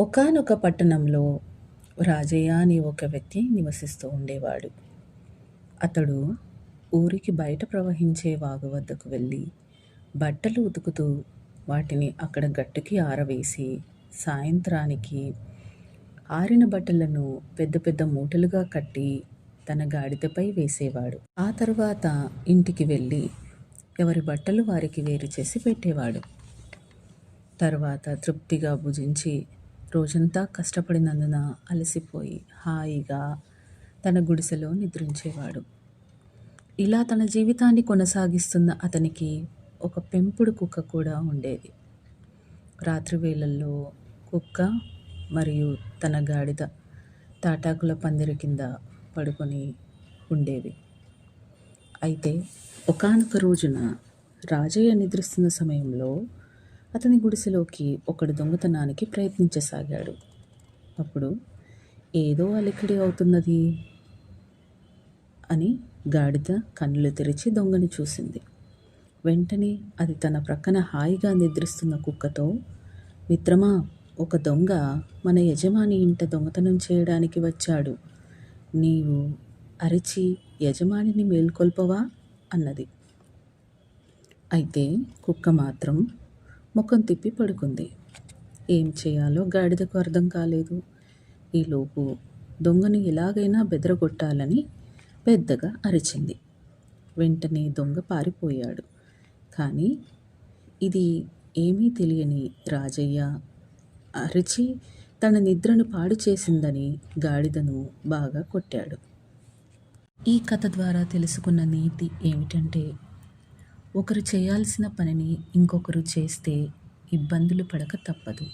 ఒకానొక పట్టణంలో రాజయ్య అనే ఒక వ్యక్తి నివసిస్తూ ఉండేవాడు. అతడు ఊరికి బయట ప్రవహించే వాగు వద్దకు వెళ్ళి బట్టలు ఉతుకుతూ వాటిని అక్కడ గట్టుకి ఆరవేసి సాయంత్రానికి ఆరిన బట్టలను పెద్ద పెద్ద మూటలుగా కట్టి తన గాడిదపై వేసేవాడు. ఆ తర్వాత ఇంటికి వెళ్ళి ఎవరి బట్టలు వారికి వేరు చేసి పెట్టేవాడు. తర్వాత తృప్తిగా భుజించి రోజంతా కష్టపడినందున అలసిపోయి హాయిగా తన గుడిసెలో నిద్రించేవాడు. ఇలా తన జీవితాన్ని కొనసాగిస్తున్న అతనికి ఒక పెంపుడు కుక్క కూడా ఉండేది. రాత్రి వేళల్లో కుక్క మరియు తన గాడిద తాటాకుల పందిరి కింద పడుకొని ఉండేవి. అయితే ఒకానొక రోజున రాజయ్య నిద్రిస్తున్న సమయంలో అతని గుడిసెలోకి ఒకడు దొంగతనానికి ప్రయత్నించసాగాడు. అప్పుడు ఏదో అలికిడి అవుతున్నది అని గాడిద కన్నులు తెరిచి దొంగని చూసింది. వెంటనే అది తన ప్రక్కన హాయిగా నిద్రిస్తున్న కుక్కతో మిత్రమా ఒక దొంగ మన యజమాని ఇంట దొంగతనం చేయడానికి వచ్చాడు. నీవు అరిచి యజమానిని మేల్కొల్పవా? అన్నది. అయితే కుక్క మాత్రం ముఖం తిప్పి పడుకుంది. ఏం చేయాలో గాడిదకు అర్థం కాలేదు. ఈలోపు దొంగను ఎలాగైనా బెదరగొట్టాలని పెద్దగా అరిచింది. వెంటనే దొంగ పారిపోయాడు. కానీ ఇది ఏమీ తెలియని రాజయ్య అరిచి తన నిద్రను పాడు చేసిందని గాడిదను బాగా కొట్టాడు. ఈ కథ ద్వారా తెలుసుకున్న నీతి ఏమిటంటే ఒకరు చేయాల్సిన పనిని ఇంకొకరు చేస్తే ఇబ్బందులు పడక తప్పదు.